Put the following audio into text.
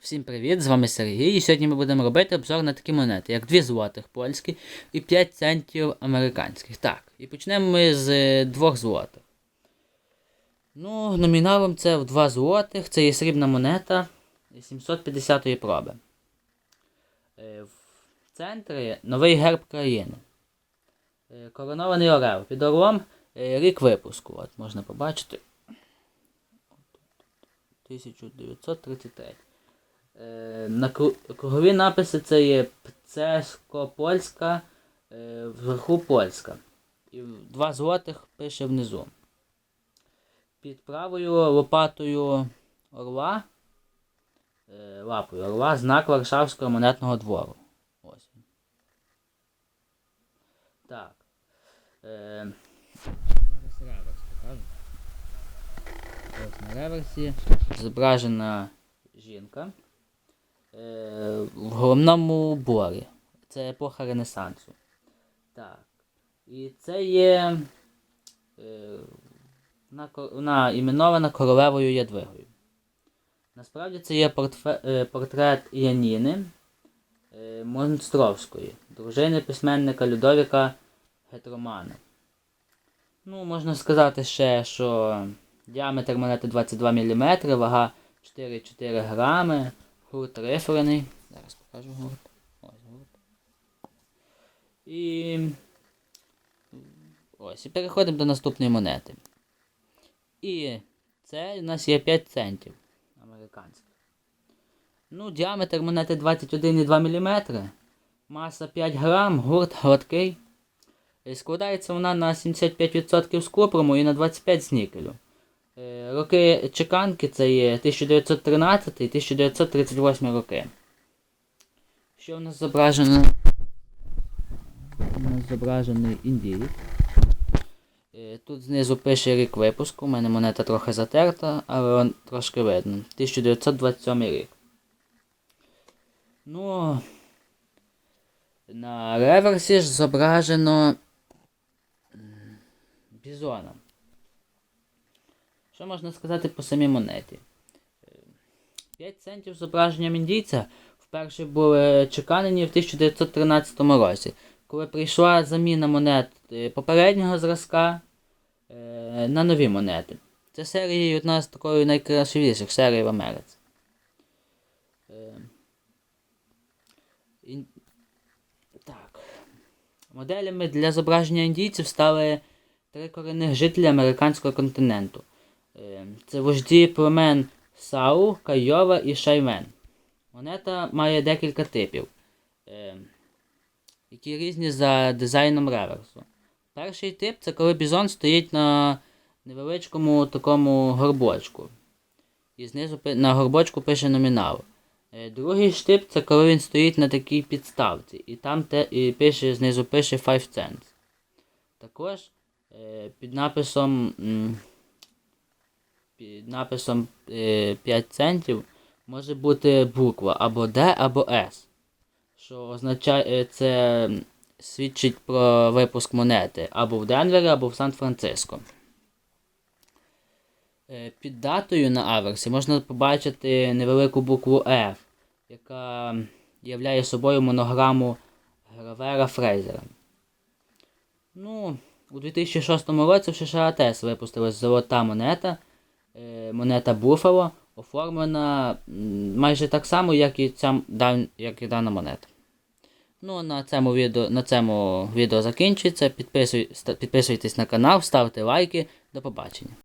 Всім привіт! З вами Сергій. І сьогодні ми будемо робити обзор на такі монети, як 2 злотих польські і 5 центів американських. Так, і почнемо ми з 2 злотих. Ну, номіналом це в 2 злотих, це є срібна монета 750-ї проби. Е, В центрі новий герб країни. Е, Коронований орел. Під орлом е, рік випуску. От можна побачити. 1933. На кругові написи це є Пцеско-Польська, е, вверху Польська. І два злотих пише внизу. Під правою лопатою орла, е, лапою орла, знак Варшавського монетного двору. Ось. Так. Е, реверс покажу. Ось на реверсі зображена жінка в головному уборі. Це епоха Ренесансу. Так. І це є. Е, вона, вона іменована королевою Ядвигою. Насправді це є портфе, е, портрет Яніни е, Монстровської, дружини письменника Людовіка Гетромана. Ну, можна сказати ще, що діаметр монети 22 мм, вага 4,4 грами, гурт рифлений. Зараз покажу гурт. Ось гурт. І. Ось. І переходимо до наступної монети. І це у нас є 5 центів американських. Ну, діаметр монети 21,2 мм. Маса 5 грам, гурт гладкий. І складається вона на 75% з купруму і на 25% з нікелю. Роки чеканки це є 1913 і 1938 роки. Що в нас зображено? У нас зображений індієць. Е, Тут знизу пише рік випуску, у мене монета трохи затерта, але трошки видно. 1927 рік. Ну. На реверсі ж зображено м, бізона. Що можна сказати по самій монеті? Е, 5 центів з зображенням індійця вперше були чеканені в 1913 році, коли прийшла заміна монет е, попереднього зразка е, на нові монети. Це серія одна з такої найкрасивіших серій в Америці. Е, Так. Моделями для зображення індійців стали три корінних жителі американського континенту. Е, Це вожді племен Сау, Кайова і Шаймен. Монета має декілька типів, е, які різні за дизайном реверсу. Перший тип це коли бізон стоїть на невеличкому такому горбочку. І знизу на горбочку пише номінал. Е, Другий ж тип це коли він стоїть на такій підставці. І там те, і пише, знизу пише 5 cents. Також е, під написом. Під написом е, 5 центів може бути буква або D, або S, що означає е, це свідчить про випуск монети або в Денвері, або в Сан-Франциско. Е, Під датою на аверсі можна побачити невелику букву F, яка являє собою монограму гравера Фрейзера. Ну, у 2006 році в США теж випустилась золота монета, е, монета Буфало, оформлена майже так само, як і, ця, як і дана монета. Ну, на цьому відео, на цьому відео закінчується. Підписуй, підписуйтесь на канал, ставте лайки. До побачення.